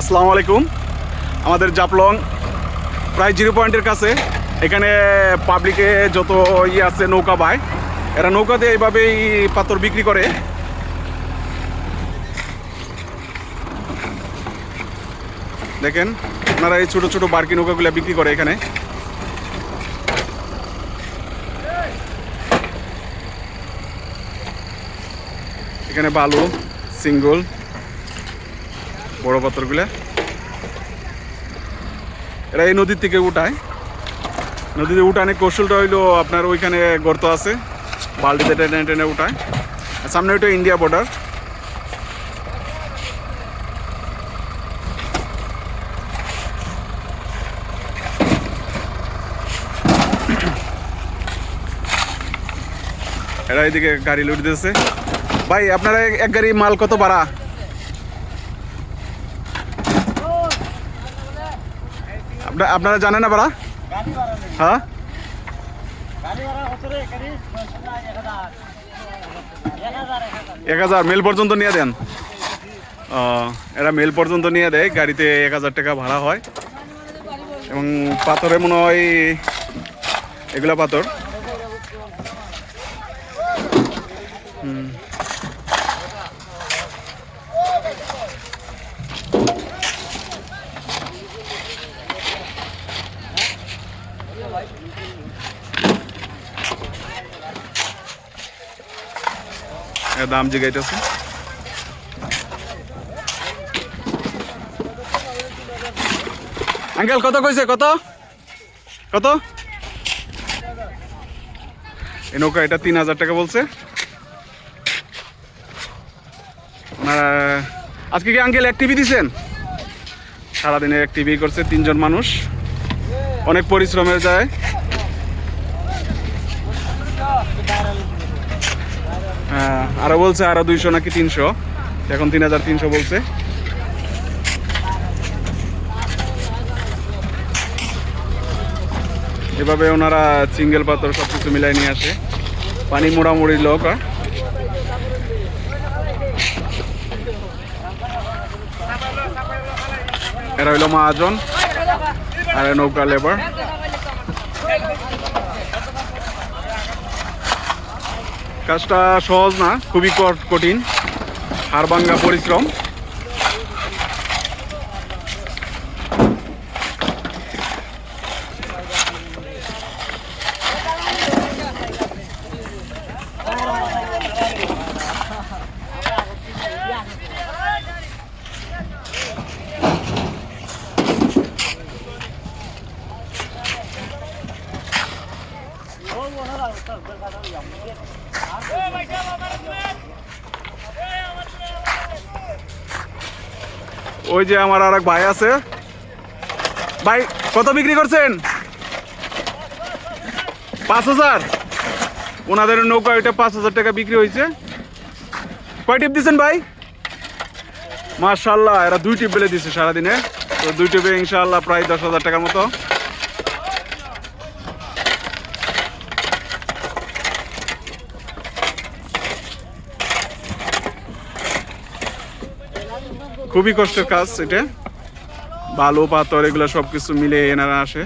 আসসালামু আলাইকুম। আমাদের জাপলং প্রায় জিরো পয়েন্টের কাছে। এখানে পাবলিকে যত ইয়ে আছে নৌকা বায়, এরা নৌকা দিয়ে এইভাবেই পাথর বিক্রি করে। দেখেন, আপনারা এই ছোটো ছোটো বার্কি নৌকাগুলো বিক্রি করে এখানে। এখানে বালু, সিঙ্গল বড় পাথরগুলা। এরা এই নদীর থেকে উঠায়। নদীতে উঠানে কৌশলটা হইল আপনার ওইখানে গর্ত আছে, বালতিতে টেনে টেনে উঠায়। সামনে ওইটা ইন্ডিয়া বর্ডার। এরা এদিকে গাড়ি লুট দিয়েছে ভাই, আপনারা এক- গাড়ি মাল কত ভাড়া? আপনারা জানেন না হ্যাঁ? এক হাজার, মেল পর্যন্ত নিয়ে দেন। এরা মেল পর্যন্ত নিয়ে দেয়, গাড়িতে এক হাজার টাকা ভাড়া হয়। এবং পাথরে মনে হয় এগুলা পাথর। হুম। দাম জিগাইতেছে আঙ্কেল, কত কইছে? কত? কত? এই নৌকা এটা তিন হাজার টাকা বলছে। আজকে কি আঙ্কেল এক টিভি দিছেন? সারাদিনে এক টিভি করছে তিনজন মানুষ। অনেক পরিশ্রমের যায়। হ্যাঁ আরও বলছে আরও দুইশো নাকি তিনশো। এখন তিন হাজার তিনশো বলছে। এভাবে ওনারা সিঙ্গেল পাথর সব কিছু মিলাই নিয়ে আসে। পানি মোড়ামুড়ি লোক আর এরা হইল মহাজন। আর নৌকা লেবার। কাজটা সহজ না খুবই কঠিন। হাড়ভাঙ্গা পরিশ্রম। ওই যে আমার আর এক ভাই আছে। ভাই, কত বিক্রি করছেন? পাঁচ হাজার। ওনাদের নৌকা ওইটা পাঁচ হাজার টাকা বিক্রি হয়েছে। কয় টিপ দিচ্ছেন ভাই? মার্শাল্লাহ এরা দুই টিপ বেলে দিচ্ছে সারাদিনে। তো দুই টিপে ইনশাল্লাহ প্রায় দশ হাজার টাকার মতো। খুবই কষ্টের কাজ এটা। বালু পাথর এগুলো সব কিছু মিলে এনারা আসে।